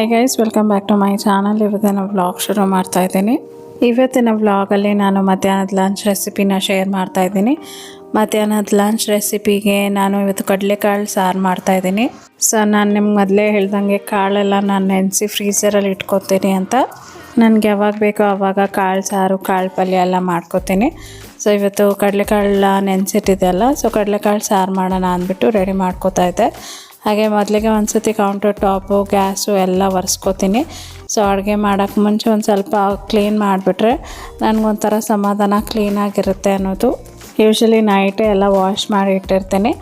Hi guys welcome back to my channel ಇವತ್ತಿನ vlog ಶುರು ಮಾಡ್ತಾ ಇದ್ದೀನಿ. ಇವತ್ತಿನ ವ್ಲಾಗಲ್ಲಿ ನಾನು ಮಧ್ಯಾಹ್ನದ ಲಂಚ್ ರೆಸಿಪಿನ ಶೇರ್ ಮಾಡ್ತಾ ಇದ್ದೀನಿ. ಮಧ್ಯಾಹ್ನದ ಲಂಚ್ ರೆಸಿಪಿಗೆ ನಾನು ಇವತ್ತು ಕಡಲೆಕಾಳು ಸಾರು ಮಾಡ್ತಾ ಇದ್ದೀನಿ. ಸೊ ನಾನು ನಿಮ್ಗೆ ಮೊದಲೇ ಹೇಳ್ದಂಗೆ ಕಾಳೆಲ್ಲ ನಾನು ನೆನೆಸಿ ಫ್ರೀಸರಲ್ಲಿ ಇಟ್ಕೊತೀನಿ ಅಂತ. ನನಗೆ ಯಾವಾಗ ಬೇಕೋ ಆವಾಗ ಕಾಳು ಸಾರು, ಕಾಳು ಪಲ್ಯ ಎಲ್ಲ ಮಾಡ್ಕೊತೀನಿ. ಸೊ ಇವತ್ತು ಕಡಲೆಕಾಳು ನೆನೆಸಿಟ್ಟಿದೆಯಲ್ಲ ಸೊ ಕಡಲೆಕಾಳು ಸಾರು ಮಾಡೋಣ ಅಂದ್ಬಿಟ್ಟು ರೆಡಿ ಮಾಡ್ಕೋತಾ ಇದ್ದೆ. ಹಾಗೆ ಮೊದಲಿಗೆ ಒಂದು ಸತಿ ಕೌಂಟರ್ ಟಾಪು ಗ್ಯಾಸು ಎಲ್ಲ ಒರೆಸ್ಕೋತೀನಿ. ಸೊ ಅಡುಗೆ ಮಾಡೋಕ್ಕೆ ಮುಂಚೆ ಒಂದು ಸ್ವಲ್ಪ ಕ್ಲೀನ್ ಮಾಡಿಬಿಟ್ರೆ ನನಗೊಂಥರ ಸಮಾಧಾನ ಕ್ಲೀನಾಗಿರುತ್ತೆ ಅನ್ನೋದು. ಯೂಶ್ವಲಿ ನೈಟೇ ಎಲ್ಲ ವಾಶ್ ಮಾಡಿ ಇಟ್ಟಿರ್ತೀನಿ.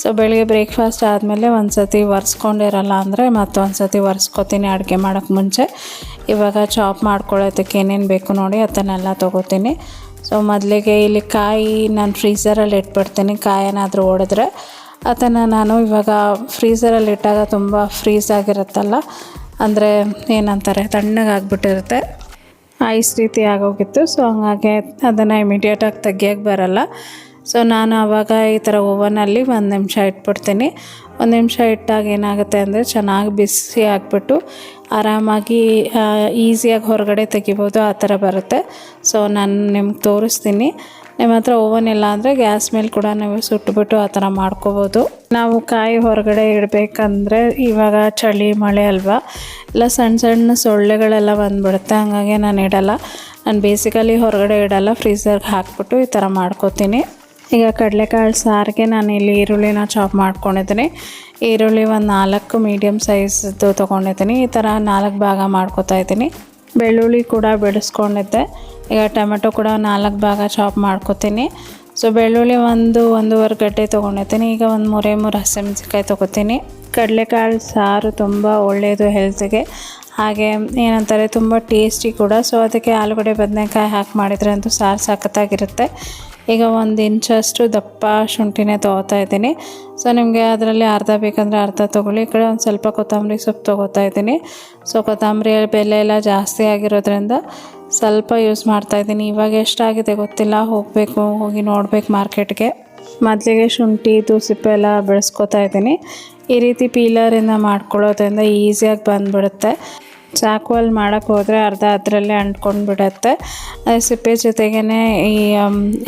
ಸೊ ಬೆಳಿಗ್ಗೆ ಬ್ರೇಕ್ಫಾಸ್ಟ್ ಆದಮೇಲೆ ಒಂದು ಸತಿ ಒರೆಸ್ಕೊಂಡಿರಲ್ಲ ಅಂದರೆ ಮತ್ತೊಂದು ಸತಿ ಒರೆಸ್ಕೊತೀನಿ ಅಡುಗೆ ಮಾಡೋಕ್ಕೆ ಮುಂಚೆ. ಇವಾಗ ಚಾಪ್ ಮಾಡ್ಕೊಳ್ಳೋದಕ್ಕೆ ಏನೇನು ಬೇಕು ನೋಡಿ ಅದನ್ನೆಲ್ಲ ತೊಗೋತೀನಿ. ಸೊ ಮೊದಲಿಗೆ ಇಲ್ಲಿ ಕಾಯಿ ನಾನು ಫ್ರೀಸರಲ್ಲಿ ಇಟ್ಬಿಡ್ತೀನಿ. ಕಾಯಿ ಏನಾದರೂ ಒಡೆದ್ರೆ ಅದನ್ನು ನಾನು ಇವಾಗ ಫ್ರೀಸರಲ್ಲಿ ಇಟ್ಟಾಗ ತುಂಬ ಫ್ರೀಸ್ ಆಗಿರುತ್ತಲ್ಲ ಅಂದರೆ ಏನಂತಾರೆ, ತಣ್ಣಗಾಗ್ಬಿಟ್ಟಿರುತ್ತೆ. ಐಸ್ ರೀತಿ ಆಗೋಗಿತ್ತು, ಸೊ ಹಂಗಾಗಿ ಅದನ್ನು ಇಮಿಡಿಯೇಟಾಗಿ ತೆಗಿಯೋಕ್ಕೆ ಬರಲ್ಲ. ಸೊ ನಾನು ಆವಾಗ ಈ ಥರ ಓವನಲ್ಲಿ ಒಂದು ನಿಮಿಷ ಇಟ್ಬಿಡ್ತೀನಿ. ಒಂದು ನಿಮಿಷ ಇಟ್ಟಾಗ ಏನಾಗುತ್ತೆ ಅಂದರೆ ಚೆನ್ನಾಗಿ ಬಿಸಿ ಆಗಿಬಿಟ್ಟು ಆರಾಮಾಗಿ ಈಸಿಯಾಗಿ ಹೊರಗಡೆ ತೆಗಿಬೋದು, ಆ ಥರ ಬರುತ್ತೆ. ಸೊ ನಾನು ನಿಮ್ಗೆ ತೋರಿಸ್ತೀನಿ. ನಿಮ್ಮ ಹತ್ರ ಓವನ್ ಇಲ್ಲ ಅಂದರೆ ಗ್ಯಾಸ್ ಮೇಲೆ ಕೂಡ ನೀವು ಸುಟ್ಟುಬಿಟ್ಟು ಆ ಥರ ಮಾಡ್ಕೋಬೋದು. ನಾವು ಕಾಯಿ ಹೊರಗಡೆ ಇಡಬೇಕಂದ್ರೆ ಇವಾಗ ಚಳಿ, ಮಳೆ ಅಲ್ವಾ? ಇಲ್ಲ ಸಣ್ಣ ಸಣ್ಣ ಸೊಳ್ಳೆಗಳೆಲ್ಲ ಬಂದುಬಿಡುತ್ತೆ, ಹಂಗಾಗಿ ನಾನು ಇಡಲ್ಲ. ನಾನು ಬೇಸಿಕಲಿ ಹೊರಗಡೆ ಇಡಲ್ಲ ಫ್ರೀಸರ್ಗೆ ಹಾಕ್ಬಿಟ್ಟು ಈ ಥರ ಮಾಡ್ಕೋತೀನಿ. ಈಗ ಕಡಲೆಕಾಳು ಸಾರಿಗೆ ನಾನು ಇಲ್ಲಿ ಈರುಳ್ಳಿನ ಚಾಪ್ ಮಾಡ್ಕೊಂಡಿದ್ದೀನಿ. ಈರುಳ್ಳಿ ಒಂದು ನಾಲ್ಕು ಮೀಡಿಯಮ್ ಸೈಜ್ದು ತೊಗೊಂಡಿದ್ದೀನಿ. ಈ ಥರ ನಾಲ್ಕು ಭಾಗ ಮಾಡ್ಕೋತಾ ಇದ್ದೀನಿ. ಬೆಳ್ಳುಳ್ಳಿ ಕೂಡ ಬೆಳೆಸ್ಕೊಂಡಿದ್ದೆ ಈಗ ಟೊಮೆಟೊ ಕೂಡ ನಾಲ್ಕು ಭಾಗ ಚಾಪ್ ಮಾಡ್ಕೊತೀನಿ. ಸೊ ಬೆಳ್ಳುಳ್ಳಿ ಒಂದು ಒಂದೂವರೆ ಗಡ್ಡೆ ತೊಗೊಂಡಿರ್ತೀನಿ. ಈಗ ಒಂದು ಮೂರೇ ಮೂರು ಹಸಿಮೆಣಸಿನ್ಕಾಯಿ ತೊಗೋತೀನಿ. ಕಡಲೆಕಾಳು ಸಾರು ತುಂಬ ಒಳ್ಳೆಯದು ಹೆಲ್ತ್ಗೆ ಹಾಗೆ ಏನಂತಾರೆ, ತುಂಬ ಟೇಸ್ಟಿ ಕೂಡ. ಸೊ ಅದಕ್ಕೆ ಆಲೂಗಡ್ಡೆ, ಬದನೆಕಾಯಿ ಹಾಕಿ ಮಾಡಿದರೆ ಅಂತೂ ಸಾರು ಸಖತ್ತಾಗಿರುತ್ತೆ. ಈಗ ಒಂದು ಇಂಚಷ್ಟು ದಪ್ಪ ಶುಂಠಿನೇ ತೊಗೋತಾ ಇದ್ದೀನಿ. ಸೊ ನಿಮಗೆ ಅದರಲ್ಲಿ ಅರ್ಧ ಬೇಕಂದರೆ ಅರ್ಧ ತೊಗೊಳ್ಳಿ. ಈ ಕಡೆ ಒಂದು ಸ್ವಲ್ಪ ಕೊತ್ತಂಬರಿ ಸೊಪ್ಪು ತೊಗೋತಾ ಇದ್ದೀನಿ. ಸೊ ಕೊತ್ತಂಬರಿ ಬೆಲೆ ಎಲ್ಲ ಜಾಸ್ತಿ ಆಗಿರೋದ್ರಿಂದ ಸ್ವಲ್ಪ ಯೂಸ್ ಮಾಡ್ತಾ ಇದ್ದೀನಿ. ಇವಾಗ ಎಷ್ಟಾಗಿದೆ ಗೊತ್ತಿಲ್ಲ. ಹೋಗಬೇಕು, ಹೋಗಿ ನೋಡ್ಬೇಕು ಮಾರ್ಕೆಟ್ಗೆ. ಮೊದಲಿಗೆ ಶುಂಠಿ ತುಸಿಪ್ಪು ಎಲ್ಲ ಬೆಳೆಸ್ಕೊತಾ ಇದ್ದೀನಿ. ಈ ರೀತಿ ಪೀಲರಿಂದ ಮಾಡ್ಕೊಳ್ಳೋದ್ರಿಂದ ಈಸಿಯಾಗಿ ಬಂದುಬಿಡುತ್ತೆ. ಚಾಕುವಲ್ಲಿ ಮಾಡೋಕ್ಕೆ ಹೋದರೆ ಅರ್ಧ ಅದರಲ್ಲೇ ಅಂಟ್ಕೊಂಡು ಬಿಡುತ್ತೆ ಸಿಪ್ಪೆ ಜೊತೆಗೇ ಈ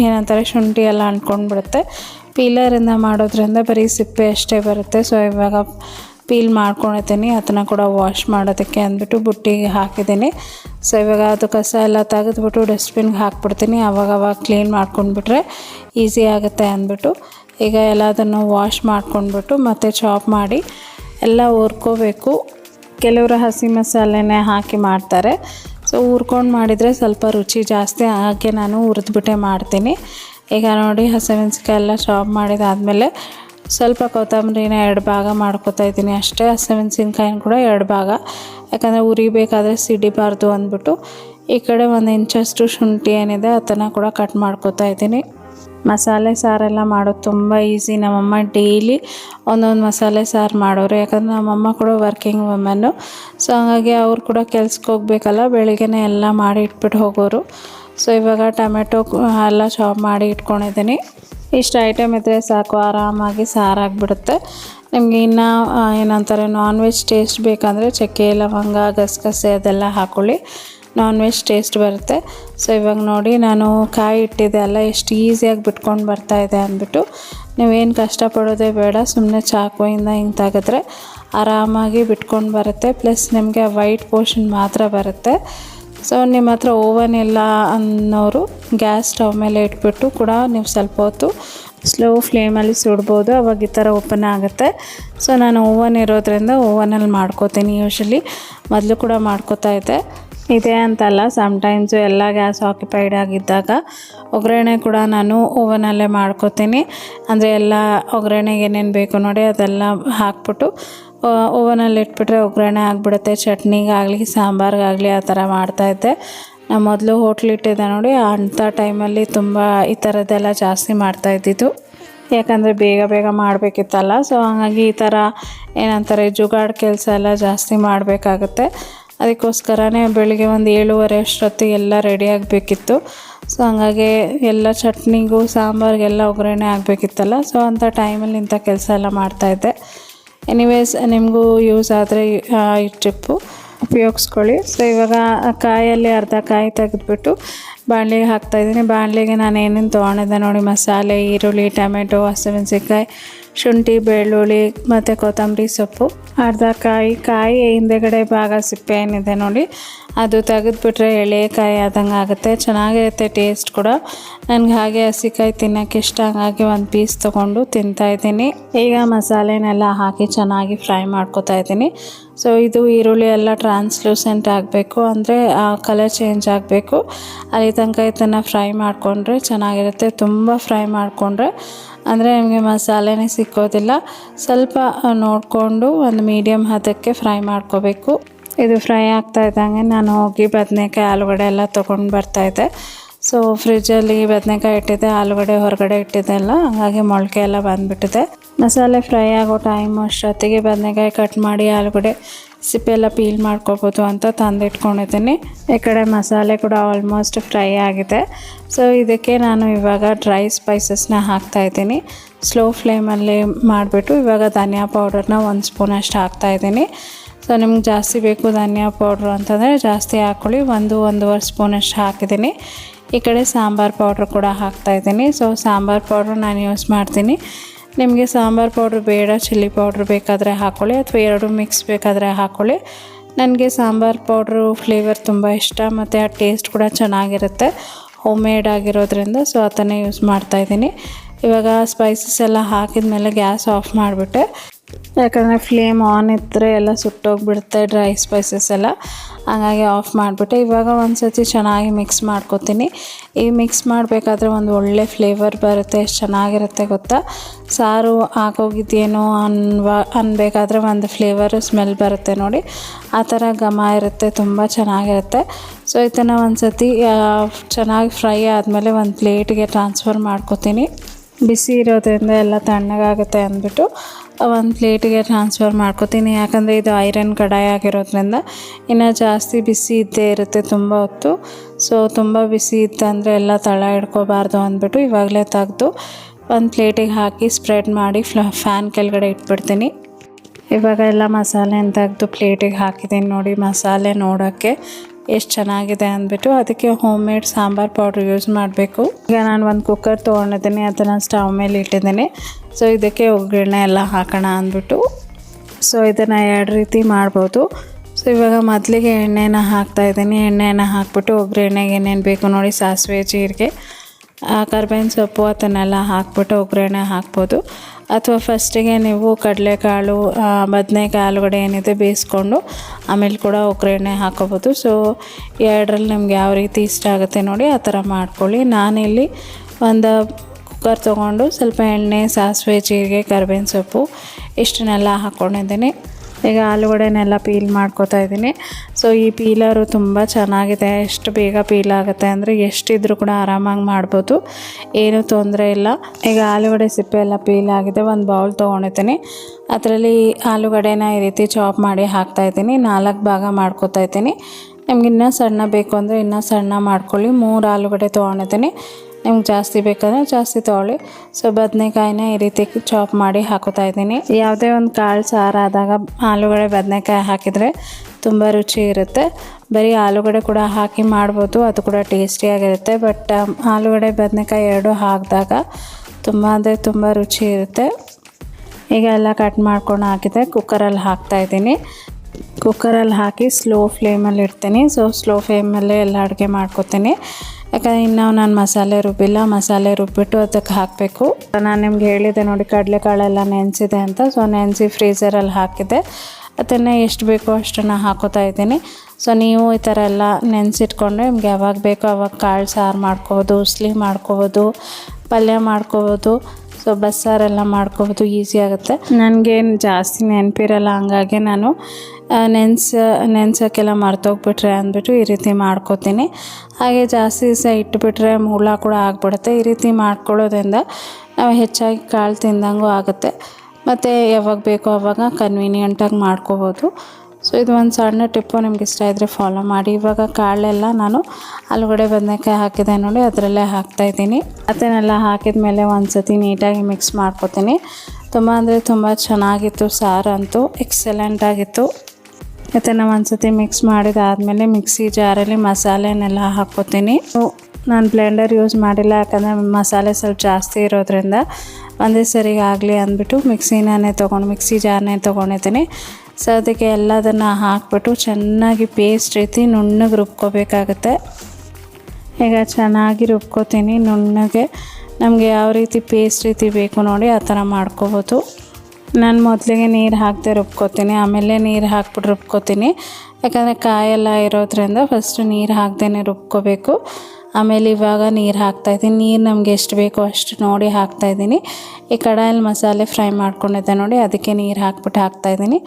ಏನಂತಾರೆ, ಶುಂಠಿ ಎಲ್ಲ ಅಂಟ್ಕೊಂಡು ಬಿಡುತ್ತೆ ಪೀಲರಿಂದ ಮಾಡೋದ್ರಿಂದ ಬರೀ ಸಿಪ್ಪೆ ಅಷ್ಟೇ ಬರುತ್ತೆ. ಸೊ, ಇವಾಗ ಪೀಲ್ ಮಾಡ್ಕೊಂಡಿದ್ದೀನಿ. ಅದನ್ನು ಕೂಡ ವಾಶ್ ಮಾಡೋದಕ್ಕೆ ಅಂದ್ಬಿಟ್ಟು ಬುಟ್ಟಿಗೆ ಹಾಕಿದ್ದೀನಿ. ಸೊ, ಇವಾಗ ಅದು ಕಸ ಎಲ್ಲ ತೆಗೆದುಬಿಟ್ಟು ಡಸ್ಟ್ಬಿನ್ಗೆ ಹಾಕ್ಬಿಡ್ತೀನಿ. ಅವಾಗವಾಗ ಅವಾಗ ಕ್ಲೀನ್ ಮಾಡ್ಕೊಂಡ್ಬಿಟ್ರೆ ಈಸಿ ಆಗುತ್ತೆ ಅಂದ್ಬಿಟ್ಟು. ಈಗ ಎಲ್ಲದನ್ನು ವಾಶ್ ಮಾಡ್ಕೊಂಡ್ಬಿಟ್ಟು ಮತ್ತೆ ಚಾಪ್ ಮಾಡಿ ಎಲ್ಲ ಹುರ್ಕೋಬೇಕು. ಕೆಲವರು ಹಸಿ ಮಸಾಲೆನೇ ಹಾಕಿ ಮಾಡ್ತಾರೆ. ಸೊ ಹುರ್ಕೊಂಡು ಮಾಡಿದರೆ ಸ್ವಲ್ಪ ರುಚಿ ಜಾಸ್ತಿ ಹಾಕಿ ನಾನು ಹುರಿದ್ಬಿಟ್ಟೆ ಮಾಡ್ತೀನಿ. ಈಗ ನೋಡಿ ಹಸಿಮೆಣ್ಸಿಕಾಯಿ ಎಲ್ಲ ಚಾಪ್ ಮಾಡಿದಾದಮೇಲೆ ಸ್ವಲ್ಪ ಕೊತ್ತಂಬರಿನ ಎರಡು ಭಾಗ ಮಾಡ್ಕೊತಾ ಇದ್ದೀನಿ ಅಷ್ಟೇ. ಹಸಿಮೆಣ್ಸಿನ್ಕಾಯಿನ ಕೂಡ ಎರಡು ಭಾಗ. ಯಾಕಂದರೆ ಉರಿಬೇಕಾದ್ರೆ ಸಿಡಿಬಾರ್ದು ಅಂದ್ಬಿಟ್ಟು. ಈ ಕಡೆ ಒಂದು ಇಂಚಷ್ಟು ಶುಂಠಿ ಏನಿದೆ ಅದನ್ನು ಕೂಡ ಕಟ್ ಮಾಡ್ಕೊತಾ ಇದ್ದೀನಿ. ಮಸಾಲೆ ಸಾರೆಲ್ಲ ಮಾಡೋದು ತುಂಬ ಈಸಿ. ನಮ್ಮಮ್ಮ ಡೈಲಿ ಒಂದೊಂದು ಮಸಾಲೆ ಸಾರು ಮಾಡೋರು. ಯಾಕಂದರೆ ನಮ್ಮಮ್ಮ ಕೂಡ ವರ್ಕಿಂಗ್ ವುಮೆನ್ನು ಸೊ ಹಾಗಾಗಿ ಅವ್ರು ಕೂಡ ಕೆಲ್ಸಕ್ಕೆ ಹೋಗ್ಬೇಕಲ್ಲ, ಬೆಳಿಗ್ಗೆನೇ ಎಲ್ಲ ಮಾಡಿ ಇಟ್ಬಿಟ್ಟು ಹೋಗೋರು. ಸೊ ಇವಾಗ ಟೊಮೆಟೊ ಎಲ್ಲ ಚಾಪ್ ಮಾಡಿ ಇಟ್ಕೊಂಡಿದ್ದೀನಿ. ಇಷ್ಟು ಐಟಮ್ ಇದ್ದರೆ ಸಾಕು, ಆರಾಮಾಗಿ ಸಾರಾಗಿಬಿಡುತ್ತೆ. ನಿಮಗೆ ಇನ್ನೂ ಏನಂತಾರೆ ನಾನ್ ವೆಜ್ ಟೇಸ್ಟ್ ಬೇಕಂದರೆ ಚಕ್ಕೆ, ಲವಂಗ, ಗಸಗಸೆ ಅದೆಲ್ಲ ಹಾಕ್ಕೊಳ್ಳಿ ನಾನ್ ವೆಜ್ ಟೇಸ್ಟ್ ಬರುತ್ತೆ. ಸೊ ಇವಾಗ ನೋಡಿ ನಾನು ಕಾಯಿ ಇಟ್ಟಿದ್ದೆ ಅಲ್ಲ, ಎಷ್ಟು ಈಸಿಯಾಗಿ ಬಿಟ್ಕೊಂಡು ಬರ್ತಾಯಿದೆ ಅಂದ್ಬಿಟ್ಟು. ನೀವೇನು ಕಷ್ಟಪಡೋದೇ ಬೇಡ ಸುಮ್ಮನೆ ಚಾಕುವಿಂದ ಹಿಂಗೆ ತೆಗೆದ್ರೆ ಆರಾಮಾಗಿ ಬಿಟ್ಕೊಂಡು ಬರುತ್ತೆ. ಪ್ಲಸ್ ನಿಮಗೆ ವೈಟ್ ಪೋರ್ಷನ್ ಮಾತ್ರ ಬರುತ್ತೆ. ಸೊ ನಿಮ್ಮ ಹತ್ರ ಓವನ್ ಇಲ್ಲ ಅನ್ನೋರು ಗ್ಯಾಸ್ ಸ್ಟವ್ ಮೇಲೆ ಇಟ್ಬಿಟ್ಟು ಕೂಡ ನೀವು ಸ್ವಲ್ಪ ಹೊತ್ತು ಸ್ಲೋ ಫ್ಲೇಮಲ್ಲಿ ಸುಡ್ಬೋದು. ಅವಾಗ ಈ ಥರ ಓಪನ್ ಆಗುತ್ತೆ. ಸೊ ನಾನು ಓವನ್ ಇರೋದ್ರಿಂದ ಓವನಲ್ಲಿ ಮಾಡ್ಕೋತೀನಿ ಯೂಶ್ವಲಿ ಮೊದಲು ಕೂಡ ಮಾಡ್ಕೋತಾ ಇದ್ದೆ. ಇದೆ ಅಂತಲ್ಲ. ಸಮ್ಟೈಮ್ಸು ಎಲ್ಲ ಗ್ಯಾಸ್ ಆಕ್ಯುಪೈಡ್ ಆಗಿದ್ದಾಗ ಒಗ್ಗರಣೆ ಕೂಡ ನಾನು ಓವನಲ್ಲೇ ಮಾಡ್ಕೋತೀನಿ. ಅಂದರೆ ಎಲ್ಲ ಒಗ್ಗರಣೆಗೆ ಏನೇನು ಬೇಕು ನೋಡಿ ಅದೆಲ್ಲ ಹಾಕ್ಬಿಟ್ಟು ಓವನಲ್ಲಿ ಇಟ್ಬಿಟ್ರೆ ಒಗ್ಗರಣೆ ಆಗಿಬಿಡುತ್ತೆ. ಚಟ್ನಿಗಾಗಲಿ, ಸಾಂಬಾರಿಗಾಗಲಿ ಆ ಥರ ಮಾಡ್ತಾಯಿದ್ದೆ ನಾನು ಮೊದಲು ಹೋಟ್ಲಿಟ್ಟಿದ್ದೆ ನೋಡಿ, ಅಂಥ ಟೈಮಲ್ಲಿ ತುಂಬ ಈ ಥರದ್ದೆಲ್ಲ ಜಾಸ್ತಿ ಮಾಡ್ತಾಯಿದ್ದಿದ್ದು ಯಾಕಂದರೆ ಬೇಗ ಬೇಗ ಮಾಡಬೇಕಿತ್ತಲ್ಲ. ಸೊ ಹಾಗಾಗಿ ಈ ಥರ ಏನಂತಾರೆ, ಜುಗಾಡ್ ಕೆಲಸ ಎಲ್ಲ ಜಾಸ್ತಿ ಮಾಡಬೇಕಾಗುತ್ತೆ. ಅದಕ್ಕೋಸ್ಕರನೇ ಬೆಳಿಗ್ಗೆ ಒಂದು ಏಳುವರೆ ಅಷ್ಟೊತ್ತು ಎಲ್ಲ ರೆಡಿ ಆಗಬೇಕಿತ್ತು. ಸೊ ಹಂಗಾಗಿ ಎಲ್ಲ ಚಟ್ನಿಗೂ ಸಾಂಬಾರಿಗೆಲ್ಲ ಒಗ್ಗರಣೆ ಆಗಬೇಕಿತ್ತಲ್ಲ. ಸೊ ಅಂಥ ಟೈಮಲ್ಲಿ ಇಂಥ ಕೆಲಸ ಎಲ್ಲ ಮಾಡ್ತಾಯಿದ್ದೆ ಎನಿವೇಸ್ ನಿಮಗೂ ಯೂಸ್ ಆದರೆ ಈ ಟ್ರಿಪ್ಪು ಉಪಯೋಗಿಸ್ಕೊಳ್ಳಿ. ಸೊ ಇವಾಗ ಕಾಯಲ್ಲಿ ಅರ್ಧ ಕಾಯಿ ತೆಗೆದ್ಬಿಟ್ಟು ಬಾಣಲಿಗೆ ಹಾಕ್ತಾಯಿದ್ದೀನಿ ಬಾಣಲೆಗೆ ನಾನು ಏನೇನು ತೊಗೊಂಡಿದ್ದೆ ನೋಡಿ, ಮಸಾಲೆ, ಈರುಳ್ಳಿ, ಟೊಮೆಟೊ, ಹಸಿಮೆಣಸಿನ್ಕಾಯಿ, ಶುಂಠಿ, ಬೆಳ್ಳುಳ್ಳಿ ಮತ್ತು ಕೊತ್ತಂಬರಿ ಸೊಪ್ಪು. ಅರ್ಧ ಕಾಯಿ ಕಾಯಿ ಹಿಂದೆಗಡೆ ಭಾಗ ಸಿಪ್ಪೆ ಏನಿದೆ ನೋಡಿ, ಅದು ತೆಗೆದುಬಿಟ್ರೆ ಎಳೆ ಕಾಯಿ ಆದಂಗೆ ಆಗುತ್ತೆ. ಚೆನ್ನಾಗಿರುತ್ತೆ ಟೇಸ್ಟ್ ಕೂಡ. ನನಗೆ ಹಾಗೆ ಹಸಿಕಾಯಿ ತಿನ್ನೋಕ್ಕೆ ಇಷ್ಟ, ಹಂಗಾಗಿ ಒಂದು ಪೀಸ್ ತೊಗೊಂಡು ತಿಂತಾಯಿದ್ದೀನಿ ಈಗ ಮಸಾಲೆನೆಲ್ಲ ಹಾಕಿ ಚೆನ್ನಾಗಿ ಫ್ರೈ ಮಾಡ್ಕೊತಾ ಇದ್ದೀನಿ. ಸೊ ಇದು ಈರುಳ್ಳಿ ಎಲ್ಲ ಟ್ರಾನ್ಸ್ಲೂಸೆಂಟ್ ಆಗಬೇಕು. ಅಂದರೆ ಕಲರ್ ಚೇಂಜ್ ಆಗಬೇಕು. ಅಲ್ಲಿ ತನಕ ಇದನ್ನು ಫ್ರೈ ಮಾಡಿಕೊಂಡ್ರೆ ಚೆನ್ನಾಗಿರುತ್ತೆ. ತುಂಬ ಫ್ರೈ ಮಾಡಿಕೊಂಡ್ರೆ ಅಂದರೆ ನಿಮಗೆ ಮಸಾಲೆನೇ ಸಿಕ್ಕೋದಿಲ್ಲ. ಸ್ವಲ್ಪ ನೋಡಿಕೊಂಡು ಒಂದು ಮೀಡಿಯಮ್ ಹದಕ್ಕೆ ಫ್ರೈ ಮಾಡ್ಕೋಬೇಕು. ಇದು ಫ್ರೈ ಆಗ್ತಾ ಇದ್ದಂಗೆ ನಾನು ಹೋಗಿ ಬದನೆಕಾಯಿ ಆಲೂಗಡೆ ಎಲ್ಲ ತೊಗೊಂಡು ಬರ್ತಾಯಿದ್ದೆ ಸೊ ಫ್ರಿಜ್ಜಲ್ಲಿ ಬದನೆಕಾಯಿ ಇಟ್ಟಿದ್ದೆ ಆಲೂಗಡೆ ಹೊರಗಡೆ ಇಟ್ಟಿದ್ದೆ ಎಲ್ಲ. ಹಾಗಾಗಿ ಮೊಳಕೆ ಎಲ್ಲ ಬಂದುಬಿಟ್ಟಿದೆ. ಮಸಾಲೆ ಫ್ರೈ ಆಗೋ ಟೈಮ್ ಅಷ್ಟೊತ್ತಿಗೆ ಬದನೆಕಾಯಿ ಕಟ್ ಮಾಡಿ ಆಲ್ಗಡೆ ಸಿಪ್ಪೆಲ್ಲ ಪೀಲ್ ಮಾಡ್ಕೋಬೋದು ಅಂತ ತಂದಿಟ್ಕೊಂಡಿದ್ದೀನಿ. ಈ ಕಡೆ ಮಸಾಲೆ ಕೂಡ ಆಲ್ಮೋಸ್ಟ್ ಫ್ರೈ ಆಗಿದೆ. ಸೊ ಇದಕ್ಕೆ ನಾನು ಇವಾಗ ಡ್ರೈ ಸ್ಪೈಸಸ್ನ ಹಾಕ್ತಾಯಿದ್ದೀನಿ ಸ್ಲೋ ಫ್ಲೇಮಲ್ಲಿ ಮಾಡಿಬಿಟ್ಟು ಇವಾಗ ಧನಿಯಾ ಪೌಡರ್ನ ಒಂದು ಸ್ಪೂನ್ ಅಷ್ಟು ಹಾಕ್ತಾಯಿದ್ದೀನಿ ಸೊ ನಿಮ್ಗೆ ಜಾಸ್ತಿ ಬೇಕು ಧನಿಯಾ ಪೌಡ್ರು ಅಂತಂದರೆ ಜಾಸ್ತಿ ಹಾಕ್ಕೊಳ್ಳಿ ಒಂದು, ಒಂದೂವರೆ ಸ್ಪೂನಷ್ಟು ಹಾಕಿದ್ದೀನಿ. ಈ ಕಡೆ ಸಾಂಬಾರು ಪೌಡ್ರ್ ಕೂಡ ಹಾಕ್ತಾಯಿದ್ದೀನಿ ಸೊ ಸಾಂಬಾರು ಪೌಡ್ರ್ ನಾನು ಯೂಸ್ ಮಾಡ್ತೀನಿ. ನಿಮಗೆ ಸಾಂಬಾರು ಪೌಡ್ರ್ ಬೇಡ, ಚಿಲ್ಲಿ ಪೌಡ್ರ್ ಬೇಕಾದರೆ ಹಾಕ್ಕೊಳ್ಳಿ ಅಥವಾ ಎರಡು ಮಿಕ್ಸ್ ಬೇಕಾದರೆ ಹಾಕ್ಕೊಳ್ಳಿ ನನಗೆ ಸಾಂಬಾರು ಪೌಡ್ರು ಫ್ಲೇವರ್ ತುಂಬ ಇಷ್ಟ ಮತ್ತು ಆ ಟೇಸ್ಟ್ ಕೂಡ ಚೆನ್ನಾಗಿರುತ್ತೆ. ಹೋಮ್ ಮೇಡ್ ಆಗಿರೋದ್ರಿಂದ ಸೊ ಅದನ್ನೇ ಯೂಸ್ ಮಾಡ್ತಾಯಿದ್ದೀನಿ ಇವಾಗ ಸ್ಪೈಸಸ್ ಎಲ್ಲ ಹಾಕಿದ ಮೇಲೆ ಗ್ಯಾಸ್ ಆಫ್ ಮಾಡಿಬಿಟ್ಟೆ. ಯಾಕಂದರೆ ಫ್ಲೇಮ್ ಆನ್ ಇದ್ದರೆ ಎಲ್ಲ ಸುಟ್ಟೋಗಿಬಿಡುತ್ತೆ ಡ್ರೈ ಸ್ಪೈಸಸ್ ಎಲ್ಲ. ಹಾಗಾಗಿ ಆಫ್ ಮಾಡಿಬಿಟ್ಟೆ. ಇವಾಗ ಒಂದು ಸತಿ ಚೆನ್ನಾಗಿ ಮಿಕ್ಸ್ ಮಾಡ್ಕೊತೀನಿ. ಈ ಮಿಕ್ಸ್ ಮಾಡಬೇಕಾದ್ರೆ ಒಂದು ಒಳ್ಳೆ ಫ್ಲೇವರ್ ಬರುತ್ತೆ, ಎಷ್ಟು ಚೆನ್ನಾಗಿರುತ್ತೆ ಗೊತ್ತಾ? ಸಾರು ಹಾಕೋಗಿದ್ದೇನೋ ಅನ್ವ, ಅನ್ಬೇಕಾದ್ರೆ ಒಂದು ಫ್ಲೇವರು ಸ್ಮೆಲ್ ಬರುತ್ತೆ ನೋಡಿ. ಆ ಥರ ಘಮ ಇರುತ್ತೆ, ತುಂಬ ಚೆನ್ನಾಗಿರುತ್ತೆ. ಸೊ ಇದನ್ನು ಒಂದು ಸತಿ ಚೆನ್ನಾಗಿ ಫ್ರೈ ಆದಮೇಲೆ ಒಂದು ಪ್ಲೇಟಿಗೆ ಟ್ರಾನ್ಸ್ಫರ್ ಮಾಡ್ಕೊತೀನಿ. ಬಿಸಿ ಇರೋದ್ರಿಂದ ಎಲ್ಲ ತಣ್ಣಗಾಗುತ್ತೆ ಅಂದ್ಬಿಟ್ಟು ಒಂದು ಪ್ಲೇಟಿಗೆ ಟ್ರಾನ್ಸ್ಫರ್ ಮಾಡ್ಕೋತೀನಿ. ಯಾಕಂದರೆ ಇದು ಐರನ್ ಕಡಾಯಿ ಆಗಿರೋದ್ರಿಂದ ಇನ್ನು ಜಾಸ್ತಿ ಬಿಸಿ ಇದ್ದೇ ಇರುತ್ತೆ ತುಂಬ ಹೊತ್ತು. ಸೊ ತುಂಬ ಬಿಸಿ ಇತ್ತಂದರೆ ಎಲ್ಲ ತಳ ಹಿಡ್ಕೋಬಾರ್ದು ಅಂದ್ಬಿಟ್ಟು ಇವಾಗಲೇ ತೆಗೆದು ಒಂದು ಪ್ಲೇಟಿಗೆ ಹಾಕಿ ಸ್ಪ್ರೆಡ್ ಮಾಡಿ ಫ್ಲ ಫ್ಯಾನ್ ಕೆಳಗಡೆ ಇಟ್ಬಿಡ್ತೀನಿ. ಇವಾಗ ಎಲ್ಲ ಮಸಾಲೆನ ತೆಗೆದು ಪ್ಲೇಟಿಗೆ ಹಾಕಿದ್ದೀನಿ ನೋಡಿ ಮಸಾಲೆ ನೋಡೋಕ್ಕೆ ಎಷ್ಟು ಚೆನ್ನಾಗಿದೆ ಅಂದ್ಬಿಟ್ಟು ಅದಕ್ಕೆ home made sambar powder use ಮಾಡಬೇಕು. ಈಗ ನಾನು ಒಂದು ಕುಕ್ಕರ್ ತೊಗೊಂಡಿದ್ದೀನಿ, ಅದನ್ನು ಸ್ಟವ್ ಮೇಲೆ ಇಟ್ಟಿದ್ದೀನಿ. ಸೊ ಇದಕ್ಕೆ ಒಗ್ಗರಣೆ ಎಲ್ಲ ಹಾಕೋಣ ಅಂದ್ಬಿಟ್ಟು. ಸೊ ಇದನ್ನು ಎರಡು ರೀತಿ ಮಾಡ್ಬೋದು. ಸೊ ಇವಾಗ ಮೊದಲಿಗೆ ಎಣ್ಣೆನ ಹಾಕ್ತಾಯಿದ್ದೀನಿ ಎಣ್ಣೆನ ಹಾಕ್ಬಿಟ್ಟು ಒಗ್ಗರಣೆಗೆ ಏನೇನು ಬೇಕು ನೋಡಿ, ಸಾಸಿವೆ, ಜೀರಿಗೆ ಕರ್ಬೇವಿನ ಸೊಪ್ಪು, ಅದನ್ನೆಲ್ಲ ಹಾಕ್ಬಿಟ್ಟು ಒಗ್ಗರಣೆ ಹಾಕ್ಬೋದು. ಅಥವಾ ಫಸ್ಟಿಗೆ ನೀವು ಕಡಲೆಕಾಳು ಬದನೆಕಾಯಿ ಆಲೂಗಡೆ ಏನಿದೆ ಬೇಯಿಸ್ಕೊಂಡು ಆಮೇಲೆ ಕೂಡ ಒಗ್ಗರಣೆ ಹಾಕೋಬೋದು ಸೊ ಎರಡರಲ್ಲಿ ನಿಮ್ಗೆ ಯಾವ ರೀತಿ ಇಷ್ಟ ಆಗುತ್ತೆ ನೋಡಿ ಆ ಥರ ಮಾಡ್ಕೊಳ್ಳಿ. ನಾನಿಲ್ಲಿ ಒಂದು ಕುಕ್ಕರ್ ತೊಗೊಂಡು ಸ್ವಲ್ಪ ಎಣ್ಣೆ, ಸಾಸಿವೆ, ಜೀರಿಗೆ, ಕರ್ಬೇವಿನ ಸೊಪ್ಪು ಇಷ್ಟನ್ನೆಲ್ಲ ಹಾಕ್ಕೊಂಡಿದ್ದೀನಿ. ಈಗ ಆಲೂಗಡೆನೆಲ್ಲ ಪೀಲ್ ಮಾಡ್ಕೋತಾ ಇದ್ದೀನಿ. ಸೊ ಈ ಪೀಲರು ತುಂಬ ಚೆನ್ನಾಗಿದೆ. ಎಷ್ಟು ಬೇಗ ಪೀಲ್ ಆಗುತ್ತೆ ಅಂದರೆ ಎಷ್ಟಿದ್ರೂ ಕೂಡ ಆರಾಮಾಗಿ ಮಾಡ್ಬೋದು. ಏನೂ ತೊಂದರೆ ಇಲ್ಲ. ಈಗ ಆಲೂಗಡೆ ಸಿಪ್ಪೆ ಎಲ್ಲ ಪೀಲ್ ಆಗಿದೆ. ಒಂದು ಬೌಲ್ ತೊಗೊಂಡಿದ್ದೀನಿ. ಅದರಲ್ಲಿ ಆಲೂಗಡೆನ ಈ ರೀತಿ ಚಾಪ್ ಮಾಡಿ ಹಾಕ್ತಾಯಿದ್ದೀನಿ ನಾಲ್ಕು ಭಾಗ ಮಾಡ್ಕೋತಾ ಇದ್ದೀನಿ. ನಿಮ್ಗೆ ಇನ್ನೂ ಸಣ್ಣ ಬೇಕು ಅಂದರೆ ಇನ್ನೂ ಸಣ್ಣ ಮಾಡ್ಕೊಳ್ಳಿ. ಮೂರು ಆಲೂಗಡೆ ತೊಗೊಂಡಿದ್ದೀನಿ. ನಿಮ್ಗೆ ಜಾಸ್ತಿ ಬೇಕಂದರೆ ಜಾಸ್ತಿ ತೊಗೊಳ್ಳಿ. ಸೊ ಬದನೆಕಾಯಿನ ಈ ರೀತಿ ಚಾಪ್ ಮಾಡಿ ಹಾಕೋತಾ ಇದ್ದೀನಿ. ಯಾವುದೇ ಒಂದು ಕಾಳು ಸಾರು ಆದಾಗ ಆಲೂಗಡೆ ಬದನೆಕಾಯಿ ಹಾಕಿದರೆ ತುಂಬ ರುಚಿ ಇರುತ್ತೆ. ಬರೀ ಆಲೂಗಡೆ ಕೂಡ ಹಾಕಿ ಮಾಡ್ಬೋದು, ಅದು ಕೂಡ ಟೇಸ್ಟಿಯಾಗಿರುತ್ತೆ ಬಟ್ ಆಲೂಗಡೆ ಬದನೆಕಾಯಿ ಎರಡು ಹಾಕಿದಾಗ ತುಂಬ ಅಂದರೆ ತುಂಬ ರುಚಿ ಇರುತ್ತೆ. ಈಗ ಎಲ್ಲ ಕಟ್ ಮಾಡ್ಕೊಂಡು ಹಾಕಿದೆ ಕುಕ್ಕರಲ್ಲಿ ಹಾಕ್ತಾಯಿದ್ದೀನಿ ಕುಕ್ಕರಲ್ಲಿ ಹಾಕಿ ಸ್ಲೋ ಫ್ಲೇಮಲ್ಲಿ ಇಡ್ತೀನಿ. ಸೊ ಸ್ಲೋ ಫ್ಲೇಮಲ್ಲೇ ಎಲ್ಲ ಅಡುಗೆ ಮಾಡ್ಕೊತೀನಿ. ಯಾಕಂದರೆ ಇನ್ನು ನಾನು ಮಸಾಲೆ ರುಬ್ಬಿಲ್ಲ, ಮಸಾಲೆ ರುಬ್ಬಿಟ್ಟು ಅದಕ್ಕೆ ಹಾಕಬೇಕು. ನಾನು ನಿಮ್ಗೆ ಹೇಳಿದೆ ನೋಡಿ, ಕಡಲೆಕಾಳೆಲ್ಲ ನೆನೆಸಿದೆ ಅಂತ. ಸೊ ನೆನೆಸಿ ಫ್ರೀಝರಲ್ಲಿ ಹಾಕಿದೆ ಅದನ್ನು ಎಷ್ಟು ಬೇಕೋ ಅಷ್ಟನ್ನು ಹಾಕೋತಾ ಇದ್ದೀನಿ. ಸೊ ನೀವು ಈ ಥರ ಎಲ್ಲ ನೆನೆಸಿಟ್ಕೊಂಡ್ರೆ ನಿಮ್ಗೆ ಯಾವಾಗ ಬೇಕೋ ಅವಾಗ ಕಾಳು ಸಾರು ಮಾಡ್ಕೋಬೋದು, ಉಸ್ಲಿ ಮಾಡ್ಕೋಬೋದು, ಪಲ್ಯ ಮಾಡ್ಕೋಬೋದು. ಸೊ ಬಸ್ಸಾರೆಲ್ಲ ಮಾಡ್ಕೋಬೋದು, ಈಸಿ ಆಗುತ್ತೆ. ನನಗೇನು ಜಾಸ್ತಿ ನೆನಪಿರಲ್ಲ ಹಂಗಾಗಿ ನಾನು. ನೆನ್ಸ, ನೆನ್ಸೋಕ್ಕೆಲ್ಲ ಮರ್ತೋಗ್ಬಿಟ್ರೆ ಅಂದ್ಬಿಟ್ಟು ಈ ರೀತಿ ಮಾಡ್ಕೋತೀನಿ. ಹಾಗೆ ಜಾಸ್ತಿ ದಿವಸ ಇಟ್ಬಿಟ್ರೆ ಮೂಲ ಕೂಡ ಆಗಿಬಿಡುತ್ತೆ. ಈ ರೀತಿ ಮಾಡ್ಕೊಳ್ಳೋದ್ರಿಂದ ನಾವು ಹೆಚ್ಚಾಗಿ ಕಾಳು ತಿಂದಂಗೂ ಆಗುತ್ತೆ. ಮತ್ತು ಯಾವಾಗ ಬೇಕೋ ಆವಾಗ ಕನ್ವೀನಿಯೆಂಟಾಗಿ ಮಾಡ್ಕೋಬೋದು. ಸೊ ಇದು ಒಂದು ಸಣ್ಣ ಟಿಪ್ಪು ನಿಮ್ಗೆ ಇಷ್ಟ ಇದ್ದರೆ ಫಾಲೋ ಮಾಡಿ. ಇವಾಗ ಕಾಳೆಲ್ಲ ನಾನು ಅಲ್ಲಿಗಡೆ ಬದನೆಕಾಯಿ ಹಾಕಿದೆ ನೋಡಿ, ಅದರಲ್ಲೇ ಹಾಕ್ತಾಯಿದ್ದೀನಿ ಅದನ್ನೆಲ್ಲ ಹಾಕಿದ ಮೇಲೆ ಒಂದು ಸತಿ ನೀಟಾಗಿ ಮಿಕ್ಸ್ ಮಾಡ್ಕೊತೀನಿ. ತುಂಬ ಅಂದರೆ ತುಂಬ ಚೆನ್ನಾಗಿತ್ತು ಸಾರು ಎಕ್ಸಲೆಂಟಾಗಿತ್ತು ಮತ್ತು ನಾವು ಒಂದ್ಸತಿ ಮಿಕ್ಸ್ ಮಾಡಿದಾದಮೇಲೆ ಮಿಕ್ಸಿ ಜಾರಲ್ಲಿ ಮಸಾಲೆನೆಲ್ಲ ಹಾಕ್ಕೋತೀನಿ. ನಾನು ಬ್ಲೆಂಡರ್ ಯೂಸ್ ಮಾಡಿಲ್ಲ, ಯಾಕಂದರೆ ಮಸಾಲೆ ಸ್ವಲ್ಪ ಜಾಸ್ತಿ ಇರೋದ್ರಿಂದ ಒಂದೇ ಸರಿಗೆ ಆಗಲಿ ಅಂದ್ಬಿಟ್ಟು ಮಿಕ್ಸಿನೇ ತೊಗೊಂಡು ಮಿಕ್ಸಿ ಜಾರನೇ ತೊಗೊಂಡಿದ್ದೀನಿ ಸೊ ಅದಕ್ಕೆ ಎಲ್ಲದನ್ನು ಹಾಕ್ಬಿಟ್ಟು ಚೆನ್ನಾಗಿ ಪೇಸ್ಟ್ ರೀತಿ ನುಣ್ಣಗೆ ರುಬ್ಕೋಬೇಕಾಗತ್ತೆ. ಈಗ ಚೆನ್ನಾಗಿ ರುಬ್ಕೋತೀನಿ ನುಣ್ಣಗೆ. ನಮಗೆ ಯಾವ ರೀತಿ ಪೇಸ್ಟ್ ರೀತಿ ಬೇಕು ನೋಡಿ ಆ ಥರ ಮಾಡ್ಕೋಬೋದು. ನಾನು ಮೊದಲಿಗೆ ನೀರು ಹಾಕದೆ ರುಬ್ಕೋತೀನಿ, ಆಮೇಲೆ ನೀರು ಹಾಕ್ಬಿಟ್ಟು ರುಬ್ಕೋತೀನಿ. ಯಾಕಂದರೆ ಕಾಯೆಲ್ಲ ಇರೋದ್ರಿಂದ ಫಸ್ಟು ನೀರು ಹಾಕ್ದೇ ರುಬ್ಕೋಬೇಕು. ಆಮೇಲೆ ಇವಾಗ ನೀರು ಹಾಕ್ತಾಯಿದ್ದೀನಿ ನೀರು ನಮಗೆ ಎಷ್ಟು ಬೇಕೋ ಅಷ್ಟು ನೋಡಿ ಹಾಕ್ತಾಯಿದ್ದೀನಿ ಈ ಕಡಾಯಲ್ಲಿ ಮಸಾಲೆ ಫ್ರೈ ಮಾಡ್ಕೊಂಡಿದ್ದೆ ನೋಡಿ, ಅದಕ್ಕೆ ನೀರು ಹಾಕ್ಬಿಟ್ಟು ಹಾಕ್ತಾಯಿದ್ದೀನಿ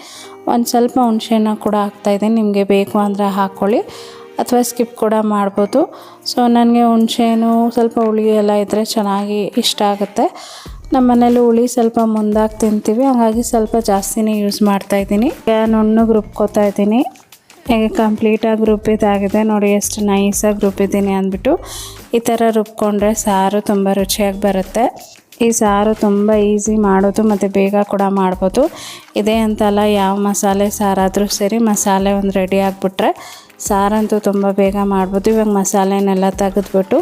ಒಂದು ಸ್ವಲ್ಪ ಹುಣಸೆಹಣ್ಣು ಕೂಡ ಹಾಕ್ತಾಯಿದ್ದೀನಿ ನಿಮಗೆ ಬೇಕು ಅಂದರೆ ಹಾಕ್ಕೊಳ್ಳಿ ಅಥವಾ ಸ್ಕಿಪ್ ಕೂಡ ಮಾಡ್ಬೋದು. ಸೊ ನನಗೆ ಹುಣಸೆಹಣ್ಣು ಸ್ವಲ್ಪ ಹುಳಿ ಎಲ್ಲ ಇದ್ದರೆ ಚೆನ್ನಾಗಿ ಇಷ್ಟ ಆಗುತ್ತೆ. ನಮ್ಮ ಮನೇಲಿ ಹುಳಿ ಸ್ವಲ್ಪ ಮುಂದಾಗಿ ತಿಂತೀವಿ. ಹಾಗಾಗಿ ಸ್ವಲ್ಪ ಜಾಸ್ತಿನೇ ಯೂಸ್ ಮಾಡ್ತಾಯಿದ್ದೀನಿ ಈಗ ನುಣ್ಣಗೆ ರುಬ್ಕೋತಾ ಇದ್ದೀನಿ. ಈಗ ಕಂಪ್ಲೀಟಾಗಿ ರುಬ್ಬಿದ್ದಾಗಿದೆ ನೋಡಿ, ಎಷ್ಟು ನೈಸಾಗಿ ರುಬ್ಬಿದ್ದೀನಿ ಅಂದ್ಬಿಟ್ಟು. ಈ ಥರ ರುಬ್ಕೊಂಡ್ರೆ ಸಾರು ತುಂಬ ರುಚಿಯಾಗಿ ಬರುತ್ತೆ. ಈ ಸಾರು ತುಂಬ ಈಸಿ ಮಾಡೋದು ಮತ್ತು ಬೇಗ ಕೂಡ ಮಾಡ್ಬೋದು. ಇದೇ ಅಂತಲ್ಲ, ಯಾವ ಮಸಾಲೆ ಸಾರಾದರೂ ಸರಿ ಮಸಾಲೆ ಒಂದು ರೆಡಿ ಆಗಿಬಿಟ್ರೆ ಸಾರಂತೂ ತುಂಬ ಬೇಗ ಮಾಡ್ಬೋದು. ಇವಾಗ ಮಸಾಲೆನೆಲ್ಲ ತೆಗೆದ್ಬಿಟ್ಟು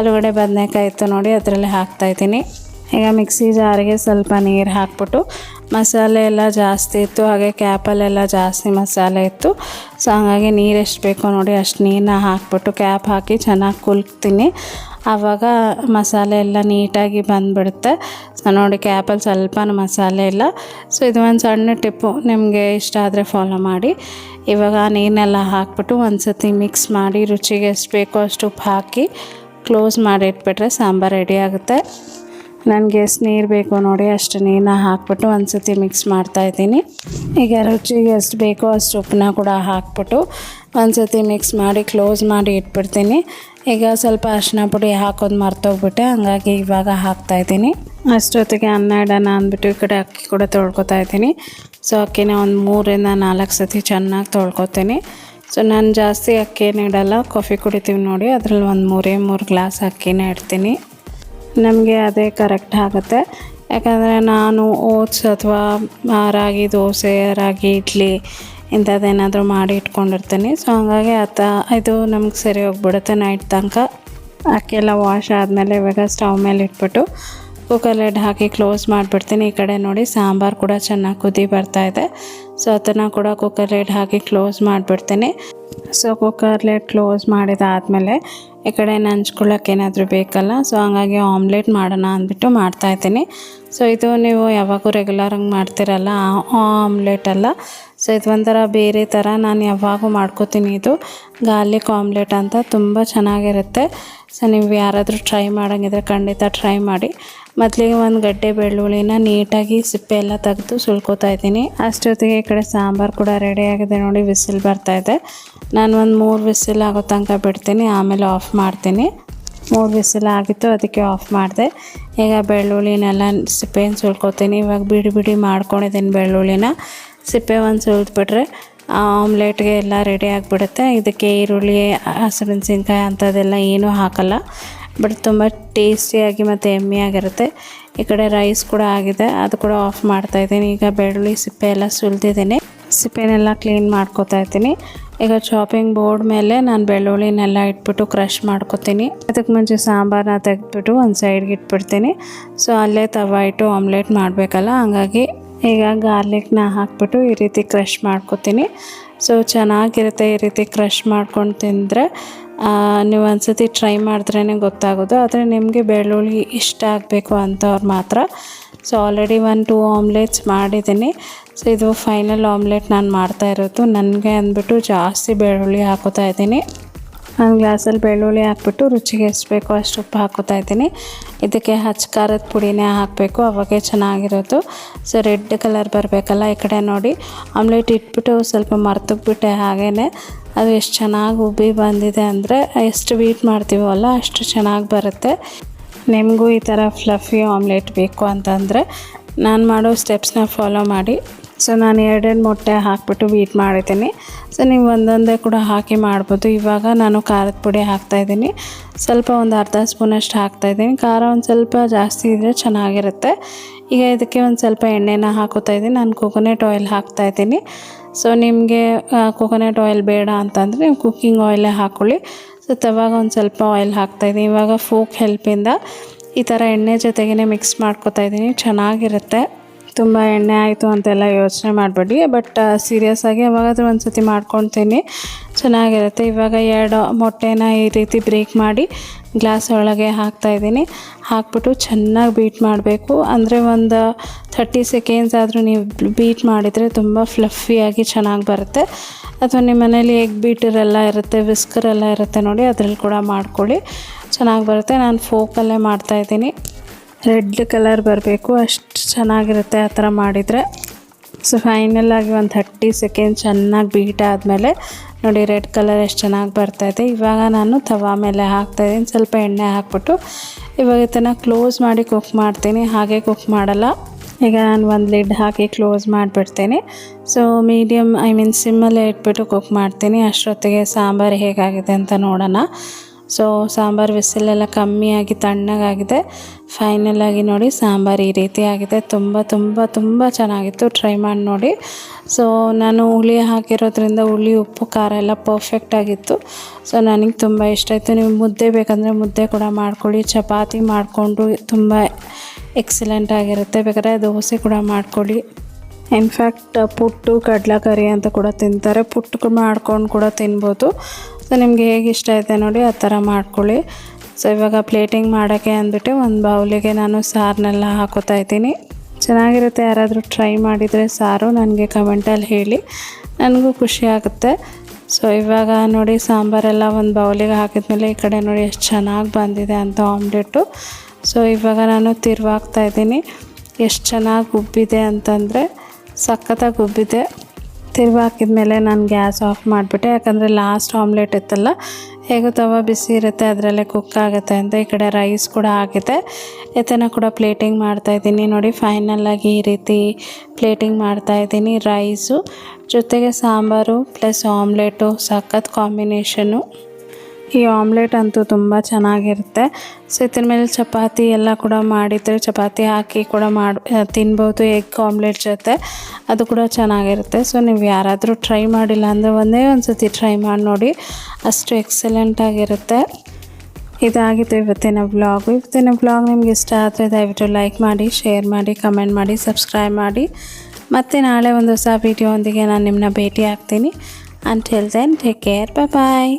ಅಲುಗಡೆ ಬದನೆಕಾಯಿ ಇತ್ತು ನೋಡಿ, ಅದರಲ್ಲಿ ಹಾಕ್ತಾಯಿದ್ದೀನಿ ಈಗ ಮಿಕ್ಸಿ ಜಾರಿಗೆ ಸ್ವಲ್ಪ ನೀರು ಹಾಕ್ಬಿಟ್ಟು ಮಸಾಲೆ ಎಲ್ಲ ಜಾಸ್ತಿ ಇತ್ತು, ಹಾಗೆ ಕ್ಯಾಪಲ್ಲೆಲ್ಲ ಜಾಸ್ತಿ ಮಸಾಲೆ ಇತ್ತು. ಸೊ ಹಾಗಾಗಿ ನೀರು ಎಷ್ಟು ಬೇಕೋ ನೋಡಿ ಅಷ್ಟು ನೀರನ್ನ ಹಾಕ್ಬಿಟ್ಟು ಕ್ಯಾಪ್ ಹಾಕಿ ಚೆನ್ನಾಗಿ ಕುಲ್ತೀನಿ ಆವಾಗ ಮಸಾಲೆ ಎಲ್ಲ ನೀಟಾಗಿ ಬಂದುಬಿಡುತ್ತೆ. ಸೊ ನೋಡಿ ಕ್ಯಾಪಲ್ಲಿ ಸ್ವಲ್ಪ ಮಸಾಲೆ ಇಲ್ಲ. ಸೊ ಇದು ಒಂದು ಸಣ್ಣ ಟಿಪ್ಪು ನಿಮಗೆ ಇಷ್ಟ ಆದರೆ ಫಾಲೋ ಮಾಡಿ. ಇವಾಗ ನೀರನ್ನೆಲ್ಲ ಹಾಕ್ಬಿಟ್ಟು ಒಂದು ಸತಿ ಮಿಕ್ಸ್ ಮಾಡಿ ರುಚಿಗೆ ಎಷ್ಟು ಬೇಕೋ ಅಷ್ಟು ಉಪ್ಪು ಹಾಕಿ ಕ್ಲೋಸ್ ಮಾಡಿ ಇಟ್ಬಿಟ್ರೆ ಸಾಂಬಾರು ರೆಡಿ ಆಗುತ್ತೆ. ನನಗೆ ಎಷ್ಟು ನೀರು ಬೇಕು ನೋಡಿ ಅಷ್ಟು ನೀರನ್ನ ಹಾಕ್ಬಿಟ್ಟು ಒಂದು ಸತಿ ಮಿಕ್ಸ್ ಮಾಡ್ತಾಯಿದ್ದೀನಿ ಈಗ ರುಚಿಗೆ ಎಷ್ಟು ಬೇಕೋ ಅಷ್ಟು ಉಪ್ಪನ್ನ ಕೂಡ ಹಾಕ್ಬಿಟ್ಟು ಒಂದು ಸತಿ ಮಿಕ್ಸ್ ಮಾಡಿ ಕ್ಲೋಸ್ ಮಾಡಿ ಇಟ್ಬಿಡ್ತೀನಿ. ಈಗ ಸ್ವಲ್ಪ ಅರಿಶಿನ ಪುಡಿ ಹಾಕೋದು ಮರ್ತೋಗ್ಬಿಟ್ಟೆ, ಹಂಗಾಗಿ ಇವಾಗ ಹಾಕ್ತಾಯಿದ್ದೀನಿ ಅಷ್ಟೊತ್ತಿಗೆ ಅನ್ನ ಇಡೋಣ ಅಂದ್ಬಿಟ್ಟು ಈ ಕಡೆ ಅಕ್ಕಿ ಕೂಡ ತೊಳ್ಕೊತಾ ಇದ್ದೀನಿ. ಸೊ ಅಕ್ಕಿನ ಒಂದು ಮೂರಿಂದ ನಾಲ್ಕು ಸತಿ ಚೆನ್ನಾಗಿ ತೊಳ್ಕೊತೀನಿ. ಸೊ ನಾನು ಜಾಸ್ತಿ ಅಕ್ಕಿನ ಇಡಲ್ಲ, ಕಾಫಿ ಕುಡಿತೀವಿ ನೋಡಿ, ಅದರಲ್ಲಿ ಒಂದು ಮೂರೇ ಮೂರು ಗ್ಲಾಸ್ ಅಕ್ಕಿನ ಇಡ್ತೀನಿ. ನಮಗೆ ಅದೇ ಕರೆಕ್ಟ್ ಆಗುತ್ತೆ. ಯಾಕಂದರೆ ನಾನು ಓಟ್ಸ್ ಅಥವಾ ರಾಗಿ ದೋಸೆ, ರಾಗಿ ಇಡ್ಲಿ ಇಂಥದ್ದೇನಾದರೂ ಮಾಡಿ ಇಟ್ಕೊಂಡಿರ್ತೀನಿ. ಸೊ ಹಾಗಾಗಿ ಆತ ಇದು ನಮ್ಗೆ ಸರಿ ಹೋಗ್ಬಿಡುತ್ತೆ ನೈಟ್ ತನಕ. ಅಕ್ಕಿ ವಾಶ್ ಆದಮೇಲೆ ಇವಾಗ ಸ್ಟವ್ ಮೇಲೆ ಇಟ್ಬಿಟ್ಟು ಕುಕ್ಕರ್ ಲೆಡ್ ಹಾಕಿ ಕ್ಲೋಸ್ ಮಾಡಿಬಿಡ್ತೀನಿ. ಈ ಕಡೆ ನೋಡಿ ಸಾಂಬಾರು ಕೂಡ ಚೆನ್ನಾಗಿ ಕುದಿ ಬರ್ತಾಯಿದೆ ಸೊ ಅದನ್ನು ಕೂಡ ಕುಕ್ಕರ್ ಲೇಟ್ ಹಾಕಿ ಕ್ಲೋಸ್ ಮಾಡಿಬಿಡ್ತೀನಿ. ಸೊ ಕುಕ್ಕರ್ ಲೇಟ್ ಕ್ಲೋಸ್ ಮಾಡಿದಾದಮೇಲೆ ಈ ಕಡೆ ನಂಚ್ಕೊಳ್ಳೋಕೆ ಏನಾದರೂ ಬೇಕಲ್ಲ ಸೊ ಹಂಗಾಗಿ ಆಮ್ಲೆಟ್ ಮಾಡೋಣ ಅಂದ್ಬಿಟ್ಟು ಮಾಡ್ತಾಯಿದ್ದೀನಿ ಸೊ ಇದು ನೀವು ಯಾವಾಗೂ ರೆಗ್ಯುಲರಾಗಿ ಮಾಡ್ತಿರಲ್ಲ ಆಮ್ಲೆಟ್ ಅಲ್ಲ. ಸೊ ಇದು ಒಂಥರ ಬೇರೆ ಥರ ನಾನು ಯಾವಾಗೂ ಮಾಡ್ಕೋತೀನಿ ಇದು. ಗಾರ್ಲಿಕ್ ಆಮ್ಲೆಟ್ ಅಂತ ತುಂಬ ಚೆನ್ನಾಗಿರುತ್ತೆ. ಸೊ ನೀವು ಯಾರಾದರೂ ಟ್ರೈ ಮಾಡೋಂಗಿದ್ರೆ ಖಂಡಿತ ಟ್ರೈ ಮಾಡಿ. ಮೊದಲಿಗೆ ಒಂದು ಗಡ್ಡೆ ಬೆಳ್ಳುಳ್ಳಿನ ನೀಟಾಗಿ ಸಿಪ್ಪೆ ಎಲ್ಲ ತೆಗೆದು ಸುಳ್ಕೋತಾ ಇದ್ದೀನಿ. ಅಷ್ಟೊತ್ತಿಗೆ ಈ ಕಡೆ ಸಾಂಬಾರು ಕೂಡ ರೆಡಿ ಆಗಿದೆ ನೋಡಿ, ವಿಸಿಲ್ ಇದೆ. ನಾನು ಒಂದು ಮೂರು ವಿಸಿಲ್ ಆಗೋ ತನಕ ಬಿಡ್ತೀನಿ, ಆಮೇಲೆ ಆಫ್ ಮಾಡ್ತೀನಿ. ಮೂರು ವಿಸಿಲ್ ಆಗಿತ್ತು, ಅದಕ್ಕೆ ಆಫ್ ಮಾಡಿದೆ. ಈಗ ಬೆಳ್ಳುಳ್ಳಿನೆಲ್ಲ ಸಿಪ್ಪೆನ ಸುಳ್ಕೋತೀನಿ ಇವಾಗ ಬಿಡಿ ಬಿಡಿ ಮಾಡ್ಕೊಂಡಿದ್ದೀನಿ ಬೆಳ್ಳುಳ್ಳಿನ. ಸಿಪ್ಪೆ ಒಂದು ಸುಲಿದ್ಬಿಟ್ರೆ ಆಮ್ಲೆಟ್ಗೆ ಎಲ್ಲ ರೆಡಿ ಆಗಿಬಿಡುತ್ತೆ. ಇದಕ್ಕೆ ಈರುಳ್ಳಿ, ಹಸಿಮೆಣಸಿನ್ಕಾಯಿ ಅಂಥದ್ದೆಲ್ಲ ಏನೂ ಹಾಕಲ್ಲ. ಬಟ್ ತುಂಬ ಟೇಸ್ಟಿಯಾಗಿ ಮತ್ತು ಎಮ್ಮಿಯಾಗಿರುತ್ತೆ ಈ ಕಡೆ ರೈಸ್ ಕೂಡ ಆಗಿದೆ. ಅದು ಕೂಡ ಆಫ್ ಮಾಡ್ತಾ ಇದ್ದೀನಿ. ಈಗ ಬೆಳ್ಳುಳ್ಳಿ ಸಿಪ್ಪೆ ಎಲ್ಲ ಸುಲಿದಿದ್ದೀನಿ. ಸಿಪ್ಪೆನೆಲ್ಲ ಕ್ಲೀನ್ ಮಾಡ್ಕೊತಾ ಇದ್ದೀನಿ. ಈಗ ಚಾಪಿಂಗ್ ಬೋರ್ಡ್ ಮೇಲೆ ನಾನು ಬೆಳ್ಳುಳ್ಳಿನೆಲ್ಲ ಇಟ್ಬಿಟ್ಟು ಕ್ರಷ್ ಮಾಡ್ಕೊತೀನಿ. ಅದಕ್ಕೆ ಮುಂಚೆ ಸಾಂಬಾರನ್ನ ತೆಗೆದ್ಬಿಟ್ಟು ಒಂದು ಸೈಡ್ಗೆ ಇಟ್ಬಿಡ್ತೀನಿ. ಸೊ ಅಲ್ಲೇ ತವ ಇಟ್ಟು ಆಮ್ಲೆಟ್ ಮಾಡಬೇಕಲ್ಲ? ಹಂಗಾಗಿ ಈಗ ಗಾರ್ಲಿಕ್ನ ಹಾಕ್ಬಿಟ್ಟು ಈ ರೀತಿ ಕ್ರಷ್ ಮಾಡ್ಕೊತೀನಿ. ಸೊ ಚೆನ್ನಾಗಿರುತ್ತೆ ಈ ರೀತಿ ಕ್ರಷ್ ಮಾಡ್ಕೊಂಡು ತಿಂದರೆ. ನೀವು ಒಂದ್ಸತಿ ಟ್ರೈ ಮಾಡಿದ್ರೇ ಗೊತ್ತಾಗೋದು, ಆದರೆ ನಿಮಗೆ ಬೆಳ್ಳುಳ್ಳಿ ಇಷ್ಟ ಆಗಬೇಕು ಅಂತವ್ರು ಮಾತ್ರ. So already one two omelettes ಮಾಡಿದ್ದೀನಿ. ಸೊ ಇದು ಫೈನಲ್ ಆಮ್ಲೆಟ್ ನಾನು ಮಾಡ್ತಾ ಇರೋದು. ನನಗೆ ಅಂದ್ಬಿಟ್ಟು ಜಾಸ್ತಿ ಬೆಳ್ಳುಳ್ಳಿ ಹಾಕೋತಾ ಇದ್ದೀನಿ. ಒಂದು ಗ್ಲಾಸಲ್ಲಿ ಬೆಳ್ಳುಳ್ಳಿ ಹಾಕ್ಬಿಟ್ಟು ರುಚಿಗೆ ಎಷ್ಟು ಬೇಕೋ ಅಷ್ಟು ಉಪ್ಪು ಹಾಕೋತಾ ಇದ್ದೀನಿ. ಇದಕ್ಕೆ ಹಚ್ಚ ಖಾರದ ಪುಡಿನೇ ಹಾಕಬೇಕು, ಅವಾಗೆ ಚೆನ್ನಾಗಿರೋದು. ಸೊ ರೆಡ್ ಕಲರ್ ಬರಬೇಕಲ್ಲ ಈ ಕಡೆ ನೋಡಿ. ಆಮ್ಲೆಟ್ ಇಟ್ಬಿಟ್ಟು ಸ್ವಲ್ಪ ಮರ್ತೋಗ್ಬಿಟ್ಟೆ ಹಾಗೇ ಅದು ಎಷ್ಟು ಚೆನ್ನಾಗಿ ಉಬ್ಬಿ ಬಂದಿದೆ ಅಂದರೆ ಎಷ್ಟು ವೀಟ್ ಮಾಡ್ತೀವಲ್ಲ ಅಷ್ಟು ಚೆನ್ನಾಗಿ ಬರುತ್ತೆ. ನಿಮಗೂ ಈ ಥರ ಫ್ಲಫಿ ಆಮ್ಲೆಟ್ ಬೇಕು ಅಂತಂದರೆ ನಾನು ಮಾಡೋ ಸ್ಟೆಪ್ಸ್ನ ಫಾಲೋ ಮಾಡಿ. ಸೊ ನಾನು ಎರಡೆರಡು ಮೊಟ್ಟೆ ಹಾಕ್ಬಿಟ್ಟು ಬೀಟ್ ಮಾಡಿದ್ದೀನಿ. ಸೊ ನೀವು ಒಂದೊಂದೇ ಕೂಡ ಹಾಕಿ ಮಾಡ್ಬೋದು. ಇವಾಗ ನಾನು ಖಾರದ ಪುಡಿ ಹಾಕ್ತಾಯಿದ್ದೀನಿ ಸ್ವಲ್ಪ ಒಂದು ಅರ್ಧ ಸ್ಪೂನಷ್ಟು ಹಾಕ್ತಾಯಿದ್ದೀನಿ ಖಾರ ಒಂದು ಸ್ವಲ್ಪ ಜಾಸ್ತಿ ಇದ್ದರೆ ಚೆನ್ನಾಗಿರುತ್ತೆ. ಈಗ ಇದಕ್ಕೆ ಒಂದು ಸ್ವಲ್ಪ ಎಣ್ಣೆನ ಹಾಕೋತಾ ನಾನು ಕೊಕೊನೆಟ್ ಆಯಿಲ್ ಹಾಕ್ತಾಯಿದ್ದೀನಿ ಸೊ ನಿಮಗೆ ಕೊಕೊನಟ್ ಆಯಿಲ್ ಬೇಡ ಅಂತಂದರೆ ನೀವು ಕುಕ್ಕಿಂಗ್ ಆಯಿಲೇ ಹಾಕ್ಕೊಳ್ಳಿ ಸೊ ತವಾಗ ಒಂದು ಸ್ವಲ್ಪ ಆಯಿಲ್ ಹಾಕ್ತಾಯಿದ್ದೀನಿ ಇವಾಗ ಫೋಕ್ ಹೆಲ್ಪಿಂದ ಈ ಥರ ಎಣ್ಣೆ ಜೊತೆಗೇ ಮಿಕ್ಸ್ ಮಾಡ್ಕೊತಾ ಇದ್ದೀನಿ. ಚೆನ್ನಾಗಿರುತ್ತೆ. ತುಂಬ ಎಣ್ಣೆ ಆಯಿತು ಅಂತೆಲ್ಲ ಯೋಚನೆ ಮಾಡಬೇಡಿ. ಬಟ್ ಸೀರಿಯಸ್ ಆಗಿ ಯಾವಾಗಾದ್ರೂ ಒಂದು ಸತಿ ಮಾಡ್ಕೊತೀನಿ. ಚೆನ್ನಾಗಿರುತ್ತೆ. ಇವಾಗ ಎರಡು ಮೊಟ್ಟೆನ ಈ ರೀತಿ ಬ್ರೇಕ್ ಮಾಡಿ ಗ್ಲಾಸ್ ಒಳಗೆ ಹಾಕ್ತಾಯಿದ್ದೀನಿ ಹಾಕ್ಬಿಟ್ಟು ಚೆನ್ನಾಗಿ ಬೀಟ್ ಮಾಡಬೇಕು. ಅಂದರೆ ಒಂದು ಥರ್ಟಿ ಸೆಕೆಂಡ್ಸ್ ಆದರೂ ನೀವು ಬೀಟ್ ಮಾಡಿದರೆ ತುಂಬ ಫ್ಲಫಿಯಾಗಿ ಚೆನ್ನಾಗಿ ಬರುತ್ತೆ. ಅಥವಾ ನಿಮ್ಮ ಮನೇಲಿ ಎಗ್ ಬೀಟರೆಲ್ಲ ಇರುತ್ತೆ ವಿಸ್ಕರೆಲ್ಲ ಇರುತ್ತೆ ನೋಡಿ ಅದರಲ್ಲಿ ಕೂಡ ಮಾಡ್ಕೊಳ್ಳಿ. ಚೆನ್ನಾಗಿ ಬರುತ್ತೆ. ನಾನು ಫೋಕಲ್ಲೇ ಮಾಡ್ತಾಯಿದ್ದೀನಿ ರೆಡ್ ಕಲರ್ ಬರಬೇಕು, ಅಷ್ಟು ಚೆನ್ನಾಗಿರುತ್ತೆ ಆ ಥರ ಮಾಡಿದರೆ. ಸೊ ಫೈನಲಾಗಿ ಒಂದು ಥರ್ಟಿ ಸೆಕೆಂಡ್ ಚೆನ್ನಾಗಿ ಬೀಟ್ ಆದಮೇಲೆ, ನೋಡಿ ರೆಡ್ ಕಲರ್ ಎಷ್ಟು ಚೆನ್ನಾಗಿ ಬರ್ತಾಯಿದೆ ಇವಾಗ ನಾನು ತವಾ ಮೇಲೆ ಹಾಕ್ತಾಯಿದ್ದೀನಿ ಸ್ವಲ್ಪ ಎಣ್ಣೆ ಹಾಕ್ಬಿಟ್ಟು. ಇವಾಗ ಇದನ್ನು ಕ್ಲೋಸ್ ಮಾಡಿ ಕುಕ್ ಮಾಡ್ತೀನಿ, ಹಾಗೆ ಕುಕ್ ಮಾಡಲ್ಲ. ಈಗ ನಾನು ಒಂದು ಲಿಡ್ ಹಾಕಿ ಕ್ಲೋಸ್ ಮಾಡಿಬಿಡ್ತೀನಿ. ಸೊ ಮೀಡಿಯಮ್ ಐ ಮೀನ್ ಸಿಮ್ಮಲ್ಲೇ ಇಟ್ಬಿಟ್ಟು ಕುಕ್ ಮಾಡ್ತೀನಿ. ಅಷ್ಟೊತ್ತಿಗೆ ಸಾಂಬಾರು ಹೇಗಾಗಿದೆ ಅಂತ ನೋಡೋಣ. ಸೊ ಸಾಂಬಾರು ವಿಸಿಲೆಲ್ಲ ಕಮ್ಮಿಯಾಗಿ ತಣ್ಣಗಾಗಿದೆ. ಫೈನಲಾಗಿ ನೋಡಿ ಸಾಂಬಾರು ಈ ರೀತಿ ಆಗಿದೆ. ತುಂಬ ತುಂಬ ತುಂಬ ಚೆನ್ನಾಗಿತ್ತು. ಟ್ರೈ ಮಾಡಿ ನೋಡಿ. ಸೊ ನಾನು ಹುಳಿ ಹಾಕಿರೋದ್ರಿಂದ ಹುಳಿ, ಉಪ್ಪು, ಖಾರ ಎಲ್ಲ ಪರ್ಫೆಕ್ಟ್ ಆಗಿತ್ತು. ಸೊ ನನಗೆ ತುಂಬ ಇಷ್ಟ ಆಯಿತು. ನೀವು ಮುದ್ದೆ ಬೇಕಂದರೆ ಮುದ್ದೆ ಕೂಡ ಮಾಡ್ಕೊಳ್ಳಿ. ಚಪಾತಿ ಮಾಡಿಕೊಂಡು ತುಂಬ ಎಕ್ಸಲೆಂಟ್ ಆಗಿರುತ್ತೆ. ಬೇಕಾದ್ರೆ ದೋಸೆ ಕೂಡ ಮಾಡ್ಕೊಳ್ಳಿ. ಇನ್ಫ್ಯಾಕ್ಟ್ ಪುಟ್ಟು, ಕಡಲೆಕರಿ ಅಂತ ಕೂಡ ತಿಂತಾರೆ. ಪುಟ್ಟು ಮಾಡ್ಕೊಂಡು ಕೂಡ ತಿನ್ಬೋದು. ಸೊ ನಿಮಗೆ ಹೇಗೆ ಇಷ್ಟ ಐತೆ ನೋಡಿ, ಆ ಥರ ಮಾಡ್ಕೊಳ್ಳಿ. ಸೊ ಇವಾಗ ಪ್ಲೇಟಿಂಗ್ ಮಾಡೋಕ್ಕೆ ಅಂದ್ಬಿಟ್ಟು ಒಂದು ಬೌಲಿಗೆ ನಾನು ಸಾರನ್ನೆಲ್ಲ ಹಾಕೋತಾ ಇದ್ದೀನಿ. ಚೆನ್ನಾಗಿರುತ್ತೆ, ಯಾರಾದರೂ ಟ್ರೈ ಮಾಡಿದರೆ ಸಾರು ನನಗೆ ಕಮೆಂಟಲ್ಲಿ ಹೇಳಿ. ನನಗೂ ಖುಷಿ ಆಗುತ್ತೆ. ಸೊ ಇವಾಗ ನೋಡಿ, ಸಾಂಬಾರೆಲ್ಲ ಒಂದು ಬೌಲಿಗೆ ಹಾಕಿದ್ಮೇಲೆ ಈ ಕಡೆ ನೋಡಿ ಎಷ್ಟು ಚೆನ್ನಾಗಿ ಬಂದಿದೆ ಅಂತ ಆಮ್ಲೆಟು ಸೊ ಇವಾಗ ನಾನು ತಿರುವಾಗ್ತಾ ಇದ್ದೀನಿ. ಎಷ್ಟು ಚೆನ್ನಾಗಿ ಉಬ್ಬಿದೆ ಅಂತಂದರೆ ಸಖತ್ತಾಗಿ ಉಬ್ಬಿದೆ. ತಿರ್ವಿ ಹಾಕಿದ್ಮೇಲೆ ನಾನು ಗ್ಯಾಸ್ ಆಫ್ ಮಾಡಿಬಿಟ್ಟೆ. ಯಾಕಂದರೆ ಲಾಸ್ಟ್ ಆಮ್ಲೆಟ್ ಇತ್ತಲ್ಲ, ಹೇಗೂ ತವ ಬಿಸಿ ಇರುತ್ತೆ, ಅದರಲ್ಲೇ ಕುಕ್ ಆಗುತ್ತೆ ಅಂತ ಈ ಕಡೆ ರೈಸ್ ಕೂಡ ಆಗಿದೆ. ಇದನ್ನು ಕೂಡ ಪ್ಲೇಟಿಂಗ್ ಮಾಡ್ತಾಯಿದ್ದೀನಿ ನೋಡಿ ಫೈನಲಾಗಿ ಈ ರೀತಿ ಪ್ಲೇಟಿಂಗ್ ಮಾಡ್ತಾಯಿದ್ದೀನಿ ರೈಸು ಜೊತೆಗೆ ಸಾಂಬಾರು ಪ್ಲಸ್ ಆಮ್ಲೆಟು ಸಖತ್ ಕಾಂಬಿನೇಷನು ಈ ಆಮ್ಲೆಟ್ ಅಂತೂ ತುಂಬ ಚೆನ್ನಾಗಿರುತ್ತೆ. ಸೊ ಇದ್ರ ಮೇಲೆ ಚಪಾತಿ ಎಲ್ಲ ಕೂಡ ಮಾಡಿದರೆ ಚಪಾತಿ ಹಾಕಿ ಕೂಡ ಮಾಡಿ ತಿನ್ಬೋದು ಎಗ್ ಆಮ್ಲೆಟ್ ಜೊತೆ. ಅದು ಕೂಡ ಚೆನ್ನಾಗಿರುತ್ತೆ. ಸೊ ನೀವು ಯಾರಾದರೂ ಟ್ರೈ ಮಾಡಿಲ್ಲ ಅಂದರೆ ಒಂದೇ ಒಂದು ಸತಿ ಟ್ರೈ ಮಾಡಿ ನೋಡಿ. ಅಷ್ಟು ಎಕ್ಸಲೆಂಟಾಗಿರುತ್ತೆ ಇದಾಗಿತ್ತು ಇವತ್ತಿನ ಬ್ಲಾಗು ಇವತ್ತಿನ ಬ್ಲಾಗ್ ನಿಮ್ಗೆ ಇಷ್ಟ ಆದರೆ ದಯವಿಟ್ಟು ಲೈಕ್ ಮಾಡಿ ಶೇರ್ ಮಾಡಿ ಕಮೆಂಟ್ ಮಾಡಿ ಸಬ್ಸ್ಕ್ರೈಬ್ ಮಾಡಿ. ಮತ್ತು ನಾಳೆ ಒಂದು ಹೊಸ ವೀಡಿಯೋ ನಾನು ನಿಮ್ಮನ್ನ ಭೇಟಿ ಆಗ್ತೀನಿ until then take care bye